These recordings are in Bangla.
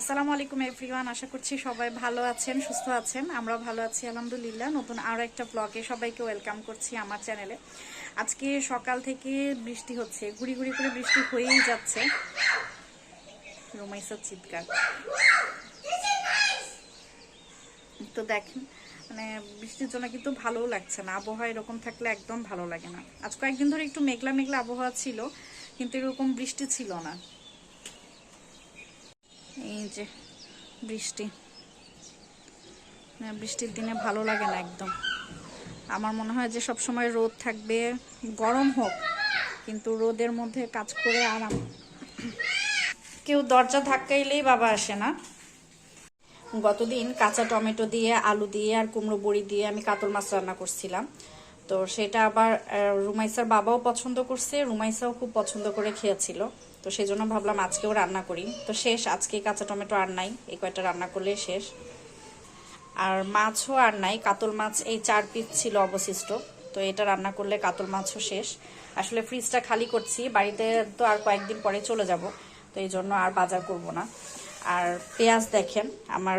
আসসালামু আলাইকুম এভরিওয়ান আশা করছি সবাই ভালো আছেন, সুস্থ আছেন। আমরাও ভালো আছি, আলহামদুলিল্লাহ। নতুন আরও একটা ব্লগে সবাইকে ওয়েলকাম করছি আমার চ্যানেলে আজকে সকাল থেকে বৃষ্টি হচ্ছে, গুড়ি গুড়ি করে বৃষ্টি হয়েই যাচ্ছে। রোমাইসার চিৎকার। তো দেখেন মানে বৃষ্টির জন্য কিন্তু ভালোও লাগছে না, আবহাওয়া এরকম থাকলে একদম ভালো লাগে না। আজ কয়েকদিন ধরে একটু মেঘলা মেঘলা আবহাওয়া ছিল, কিন্তু এরকম বৃষ্টি ছিল না। এই যে বৃষ্টি। বৃষ্টির দিনে ভালো লাগে না একদম। আমার মনে হয় যে সব সময় রোদ থাকবে, গরম হোক, কিন্তু রোদের মধ্যে কাজ করে আরাম। কেউ দরজা ধাক্কাইলেই বাবা আসে না। গতদিন কাঁচা টমেটো দিয়ে, আলু দিয়ে আর কুমড়ো বড়ি দিয়ে আমি কাতল মাছ রান্না করছিলাম। তো সেটা আবার রুমাইসার বাবাও পছন্দ করছে, রুমাইসাও খুব পছন্দ করে খেয়েছিল। তো সেই জন্য ভাবলাম আজকেও রান্না করি। তো শেষ, আজকে কাঁচা টমেটো আর নাই, এই কয়টা রান্না করলে শেষ। আর মাছও আর নাই, কাতল মাছ, এই চার পিস ছিল অবশিষ্ট। তো এটা রান্না করলে কাতল মাছও শেষ। আসলে ফ্রিজটা খালি করছি, বাড়িতে তো আর কয়েকদিন পরে চলে যাব, তো এই জন্য আর বাজার করব না। আর পেঁয়াজ দেখেন, আমার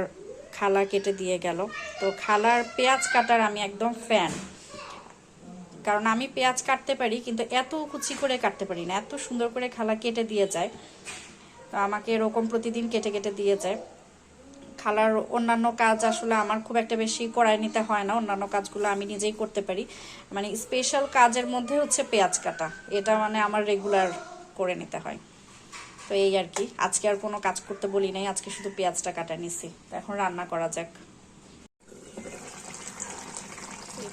খালা কেটে দিয়ে গেল। তো খালার পেঁয়াজ কাটার আমি একদম ফ্যান কারণ আমি পেঁয়াজ কাটতে পারি, কিন্তু এত কুচি করে কাটতে পারি না। এত সুন্দর করে খালা কেটে দিয়ে যায়। তো আমাকে এরকম প্রতিদিন কেটে কেটে দিয়ে যায়। খালার অন্যান্য কাজ আসলে আমার খুব একটা বেশি করায় নিতে হয় না। অন্যান্য কাজগুলো আমি নিজেই করতে পারি। মানে স্পেশাল কাজের মধ্যে হচ্ছে পেঁয়াজ কাটা। এটা মানে আমার রেগুলার করে নিতে হয়। তো এই আর কি। আজকে আর কোনো কাজ করতে বলি নাই। আজকে শুধু পেঁয়াজটা কাটা নিছি। তো এখন রান্না করা যাক।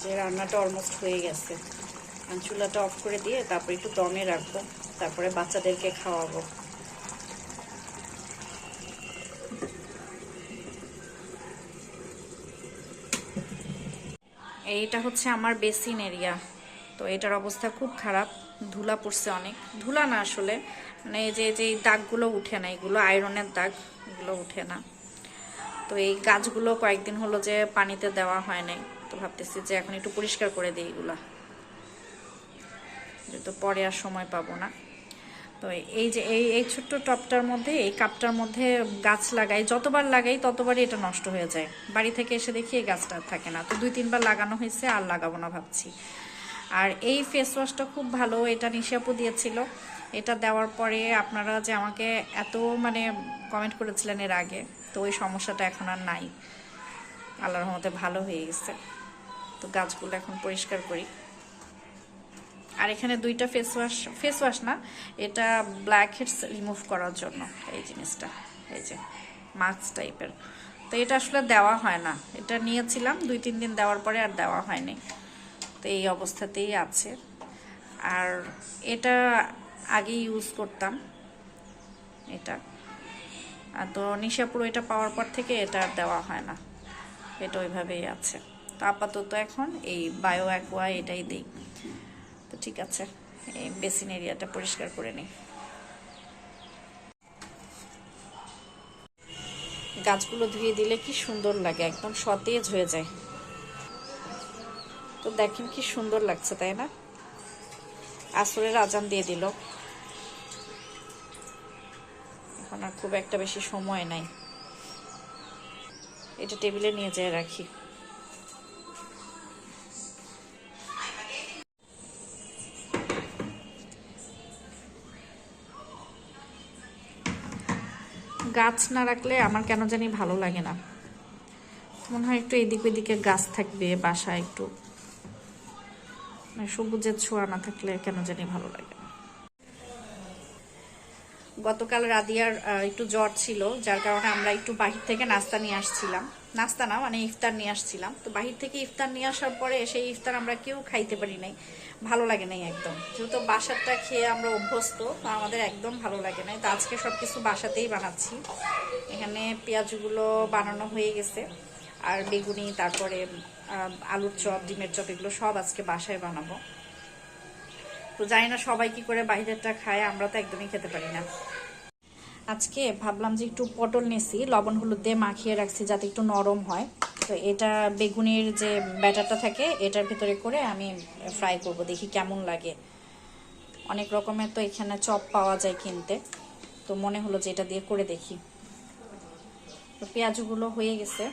যে রান্নাটা অলমোস্ট হয়ে গেছে। চুলাটা অফ করে দিয়ে তারপরে একটু দমে রাখব, তারপরে বাচ্চাদেরকে খাওয়াবো। এইটা হচ্ছে আমার বেসিন এরিয়া তো এটার অবস্থা খুব খারাপ, ধুলা পড়ছে অনেক। ধুলা না আসলে মানে এই যে যে দাগগুলো উঠে না, এগুলো আয়রনের দাগ, এগুলো উঠে না। তো এই গাছগুলো কয়েকদিন হলো যে পানিতে দেওয়া হয় নাই। তো ভাবতেছি যে এখন একটু পরিষ্কার করে দিই এগুলা। যেহেতু পরে আর সময় পাবো না। তো এই যে এই এই ছোট্ট টপটার মধ্যে, এই কাপটার মধ্যে গাছ লাগাই, যতবার লাগাই ততবারই এটা নষ্ট হয়ে যায়। বাড়ি থেকে এসে দেখি এই গাছটা থাকে না। তো দুই, তিনবার লাগানো হয়েছে, আর লাগাবো না ভাবছি। আর এই ফেস ওয়াশটা খুব ভালো, এটা নিশাপু দিয়েছিল। এটা দেওয়ার পরে আপনারা যে আমাকে এত মানে কমেন্ট করেছিলেন এর আগে, তো ওই সমস্যাটা এখন আর নাই। আল্লাহর রহমতে ভালো হয়ে গেছে। তো গাছগুলো এখন পরিষ্কার করি। আর এখানে দুইটা ফেস ওয়াশ ফেস ওয়াশ না, এটা ব্ল্যাক হেডস রিমুভ করার জন্য এই জিনিসটা, এই যে মাস্ক টাইপের তো এটা আসলে দেওয়া হয় না। এটা নিয়েছিলাম, দুই, তিন দিন দেওয়ার পরে আর দেওয়া হয়নি। তো এই অবস্থাতেই আছে। আর এটা আগে ইউজ করতাম, এটা। আর তো নিশাপুর এটা পাওয়ার পর থেকে এটা আর দেওয়া হয় না। এটা ওইভাবেই আছে। আপাতত এখন এই বায়ো অ্যাকোয়া এটাই দিই। তো ঠিক আছে, এই বেসিন এরিয়াটা পরিষ্কার করে নিই। গাছগুলো ধুয়ে দিলে কি সুন্দর লাগে, একদম সতেজ হয়ে যায়। তো দেখেন কি সুন্দর লাগছে, তাই না? আসরের আজান দিয়ে দিল। এখন আর খুব একটা বেশি সময় নাই। এটা টেবিলে নিয়ে যেয়ে রাখি। গাছ না রাখলে আমার কেন জানি ভালো লাগে না। মনে হয় একটু এদিক ওদিকে গাছ থাকবে বাসা একটু। মানে সবুজের ছোঁয়া না থাকলে কেন জানি ভালো লাগে। গতকাল রাদিয়ার একটু জ্বর ছিল, যার কারণে আমরা একটু বাহির থেকে নাস্তা নিয়ে আসছিলাম। নাস্তা না মানে ইফতার নিয়ে আসছিলাম। তো বাহির থেকে ইফতার নিয়ে আসার পরে সেই ইফতার আমরা কেউ খাইতে পারি নাই। ভালো লাগে নাই একদম। যেহেতু বাসারটা খেয়ে আমরা অভ্যস্ত, তো আমাদের একদম ভালো লাগে নাই। তো আজকে সব কিছু বাসাতেই বানাচ্ছি। এখানে পেঁয়াজগুলো বানানো হয়ে গেছে। আর বেগুনি, তারপরে আলুর চপ, ডিমের চপ, এগুলো সব আজকে বাসায় বানাবো। তো জানি না সবাই কি করে বাইরেরটা খায়, আমরা তো একদমই খেতে পারি না। আজকে ভাবলাম যে একটু পটল নিয়েছি লবণ হলুদ দিয়ে মাখিয়ে রাখছি যাতে একটু নরম হয়। তো এটা বেগুনের যে ব্যাটারটা থাকে, এটার ভিতরে করে আমি ফ্রাই করব, দেখি কেমন লাগে। অনেক রকমের তো এখানে চপ পাওয়া যায় কিনতে, তো মনে হলো যে এটা দিয়ে করে দেখি। তো পেঁয়াজগুলো হয়ে গেছে,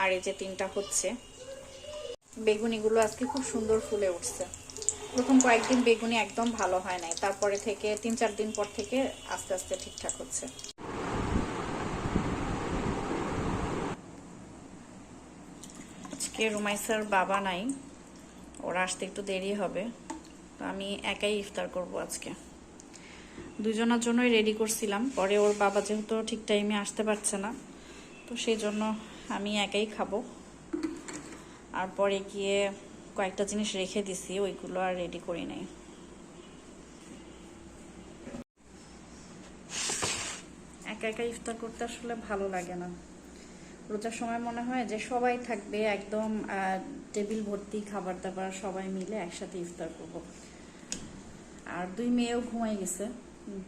আর এই যে তিনটা হচ্ছে। বেগুনিগুলো আজকে খুব সুন্দর ফুলে উঠছে। প্রথম কয়েকদিন বেগুনি একদম ভালো হয় নাই। তারপরে থেকে তিন, চার দিন পর থেকে আস্তে আস্তে ঠিকঠাক হচ্ছে। আজকে রুমাইসার বাবা নাই, ওরা আসতে একটু দেরি হবে। তো আমি একাই ইফতার করব আজকে। দুজনের জন্যই রেডি করছিলাম। পরে ওর বাবা যেহেতু ঠিক টাইমে আসতে পারছে না, তো সেই জন্য আমি একাই খাব। আর পরে গিয়ে কয়েকটা জিনিস রেখে দিছি, ওইগুলো আর রেডি করি নাই। একা একা ইফতার করতে আসলে ভালো লাগে না। রোজার সময় মনে হয় যে সবাই থাকবে একদম টেবিল ভর্তি খাবার দাবার সবাই মিলে একসাথে ইফতার করব। আর দুই মেয়েও ঘুমাই গেছে,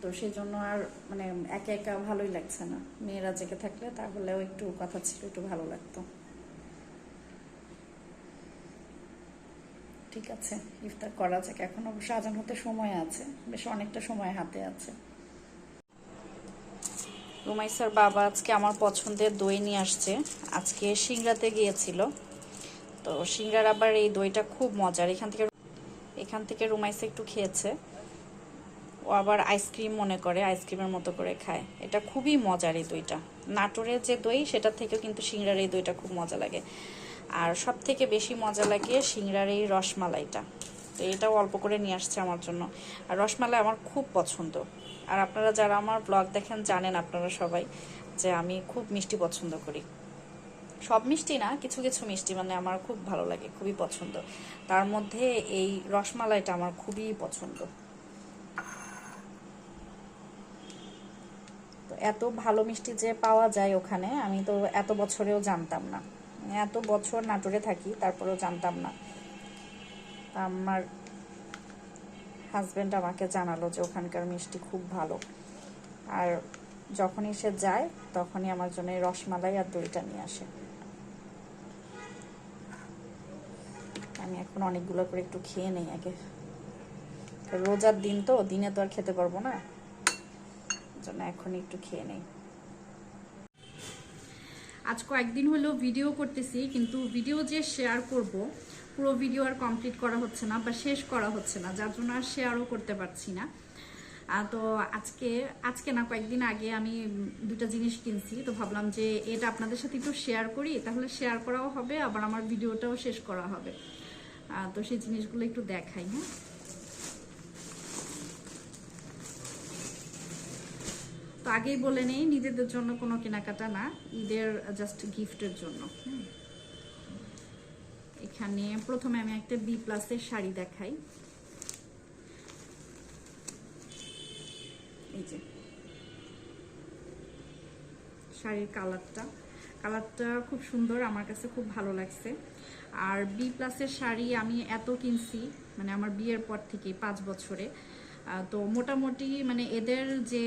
তো সেই জন্য আর মানে একা একা ভালোই লাগছে না। মেয়েরা জেগে থাকলে তাহলেও একটু কথা ছিল, একটু ভালো লাগতো। ঠিক আছে, ইফতার করা যাক। এখন অবশ্য আজান হতে সময় আছে, বেশ অনেকটা সময় হাতে আছে। রুমাইসার বাবা আজকে আমার পছন্দের দই নিয়ে আসছে। আজকে সিংড়াতে গিয়েছিল। তো সিংড়ার আবার এই দইটা খুব মজার। এখান থেকে এখান থেকে রুমাইসা একটু খেয়েছে। ও আবার আইসক্রিম মনে করে, আইসক্রিমের মতো করে খায়। এটা খুবই মজার এই দইটা। নাটোরের যে দই সেটা থেকেও কিন্তু সিংড়ার এই দইটা খুব মজা লাগে। আর সব থেকে বেশি মজা লাগে সিংড়ার এই রসমালাইটা। তো এটাও অল্প করে নিয়ে আসছে আমার জন্য। আর রসমালাই আমার খুব পছন্দ। আর আপনারা যারা আমার ব্লগ দেখেন জানেন আপনারা সবাই যে আমি খুব মিষ্টি পছন্দ করি। সব মিষ্টি না, কিছু কিছু মিষ্টি মানে আমার খুব ভালো লাগে, খুবই পছন্দ। তার মধ্যে এই রসমালাইটা আমার খুবই পছন্দ। তো এত ভালো মিষ্টি যে পাওয়া যায় ওখানে, আমি তো এত বছরেও জানতাম না। এত বছর নাটোরে থাকি, তারপরেও জানতাম না। আমার হাজব্যান্ড আমাকে জানালো যে ওখানকার মিষ্টি খুব ভালো। আর যখনই সে যায়, তখনই আমার জন্য রসমালাই আর দইটা নিয়ে আসে। আমি এখন অনেকগুলো করে একটু খেয়ে নেই আগে। রোজার দিন তো, দিনে তো আর খেতে পারব না। জন্য এখন একটু খেয়ে নেই। আজ কয়েকদিন হলো ভিডিও করতেছি, কিন্তু ভিডিও যে শেয়ার করব, পুরো ভিডিও আর কমপ্লিট করা হচ্ছে না বা শেষ করা হচ্ছে না, যার জন্য আর শেয়ারও করতে পারছি না। তো আজকে আজকে না কয়েকদিন আগে আমি দুটা জিনিস কিনছি, তো ভাবলাম যে এটা আপনাদের সাথে একটু শেয়ার করি, তাহলে শেয়ার করাও হবে, আবার আমার ভিডিওটাও শেষ করা হবে। তো সেই জিনিসগুলো একটু দেখাই হ্যাঁ? আগেই বলে নেই, নিজেদের জন্য কোনো কেনাকাটা না, ঈদের জাস্ট গিফটের জন্য। এখানে প্রথমে আমি একটা বি প্লাসের শাড়ি দেখাই। এই যে। শাড়ির কালারটা। কালারটা খুব সুন্দর, আমার কাছে খুব ভালো লাগছে। আর বি প্লাসের শাড়ি আমি এত কিনছি মানে আমার বিয়ের পর থেকে পাঁচ বছরে। তো মোটামুটি মানে এদের যে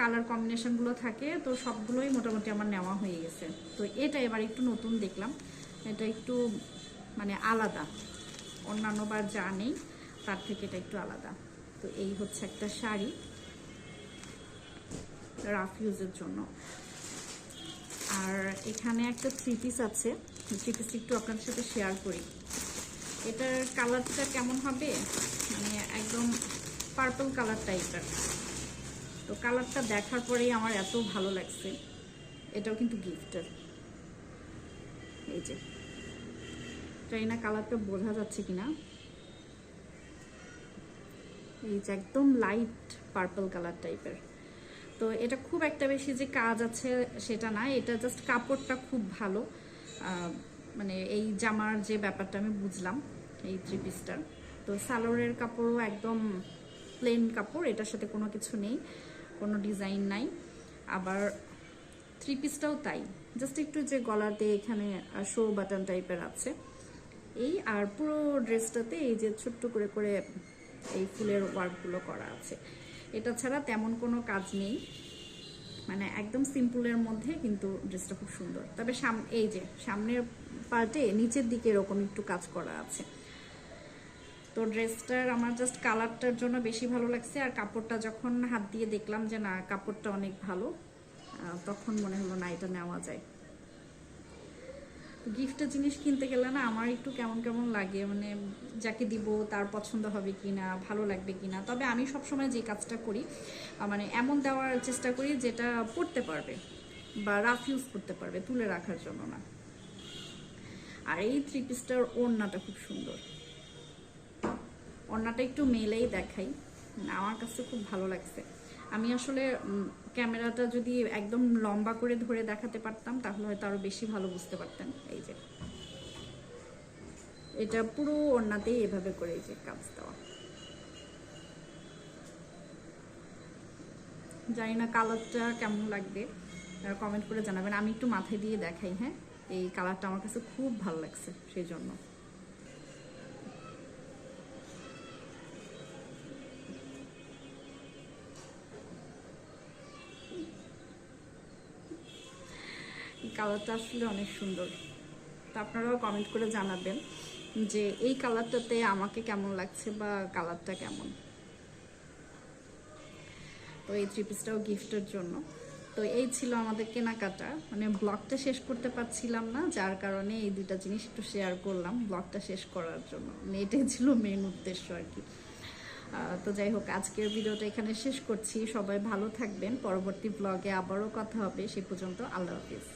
কালার কম্বিনেশনগুলো থাকে, তো সবগুলোই মোটামুটি আমার নেওয়া হয়ে গেছে। তো এটা এবার একটু নতুন দেখলাম, এটা একটু মানে আলাদা। অন্যান্য বার যা নেই, তার থেকে এটা একটু আলাদা। তো এই হচ্ছে একটা শাড়ি রাফ ইউজের জন্য। আর এখানে একটা থ্রি পিস আছে থ্রি পিস একটু আপনাদের সাথে শেয়ার করি। এটার কালারটা কেমন হবে? মানে একদম পার্পল কালার টাইপের তো কালারটা দেখার পরেই আমার এত ভালো লাগছে। এটাও কিন্তু গিফটের এই যে। জানি না কালারটা বোঝা যাচ্ছে কিনা? এই যে একদম লাইট পার্পল কালার টাইপের তো এটা খুব একটা বেশি যে কাজ আছে সেটা না, এটা জাস্ট কাপড়টা খুব ভালো। মানে এই জামার যে ব্যাপারটা আমি বুঝলাম, এই থ্রি পিসটার তো সালোয়ারের কাপড়ও একদম প্লেন কাপড়, এটার সাথে কোনো কিছু নেই। কোনো ডিজাইন নাই। আবার থ্রি পিসটাও তাই। জাস্ট একটু যে গলাতে এখানে শো বাটন টাইপের আছে। এই আর পুরো ড্রেসটাতে এই যে ছোট্ট করে করে এই ফুলের ওয়ার্কগুলো করা আছে। এটা ছাড়া তেমন কোনো কাজ নেই। মানে একদম সিম্পলের মধ্যে কিন্তু ড্রেসটা খুব সুন্দর। তবে সাম, এই যে সামনের পার্টে নিচের দিকে এরকম একটু কাজ করা আছে। তো ড্রেসটার আমার জাস্ট কালারটার জন্য বেশি ভালো লাগছে, আর কাপড়টা যখন হাত দিয়ে দেখলাম যে না, কাপড়টা অনেক ভালো তখন মনে হলো না এটা নেওয়া যায়। গিফটের জিনিস কিনতে গেলে না আমার একটু কেমন কেমন লাগে মানে যাকে দিব, তার পছন্দ হবে কিনা, ভালো লাগবে কি না তবে আমি সবসময় যে কাজটা করি মানে এমন দেওয়ার চেষ্টা করি যেটা পড়তে পারবে বা রাফ ইউজ করতে পারবে, তুলে রাখার জন্য না। আর এই থ্রি পিসটার ওড়নাটা খুব সুন্দর। ওড়নাটা একটু মেলেই দেখাই। আমার কাছে খুব ভালো লাগছে। আমি আসলে ক্যামেরাটা যদি একদম লম্বা করে ধরে দেখাতে পারতাম, তাহলে হয়তো আরও বেশি ভালো বুঝতে পারতেন। এই যে। এটা পুরো ওড়নাতেই এভাবে করে এই যে কাজ দেওয়া। জানি না কালারটা কেমন লাগবে। কমেন্ট করে জানাবেন। আমি একটু মাথায় দিয়ে দেখাই হ্যাঁ? এই কালারটা আমার কাছে খুব ভালো লাগছে, সেই জন্য। কালারটা আসলে অনেক সুন্দর। তো আপনারাও কমেন্ট করে জানাবেন যে এই কালারটাতে আমাকে কেমন লাগছে বা কালারটা কেমন। তো এই থ্রি পিসটাও গিফটের জন্য। তো এই ছিল আমাদের কেনাকাটা। মানে ব্লগটা শেষ করতে পারছিলাম না, যার কারণে এই দুইটা জিনিস একটু শেয়ার করলাম ব্লগটা শেষ করার জন্য। মানে এটাই ছিল মেন উদ্দেশ্য আর কি। তো যাই হোক, আজকের ভিডিওটা এখানে শেষ করছি। সবাই ভালো থাকবেন। পরবর্তী ব্লগে আবারও কথা হবে। সে পর্যন্ত আল্লাহ হাফিজ।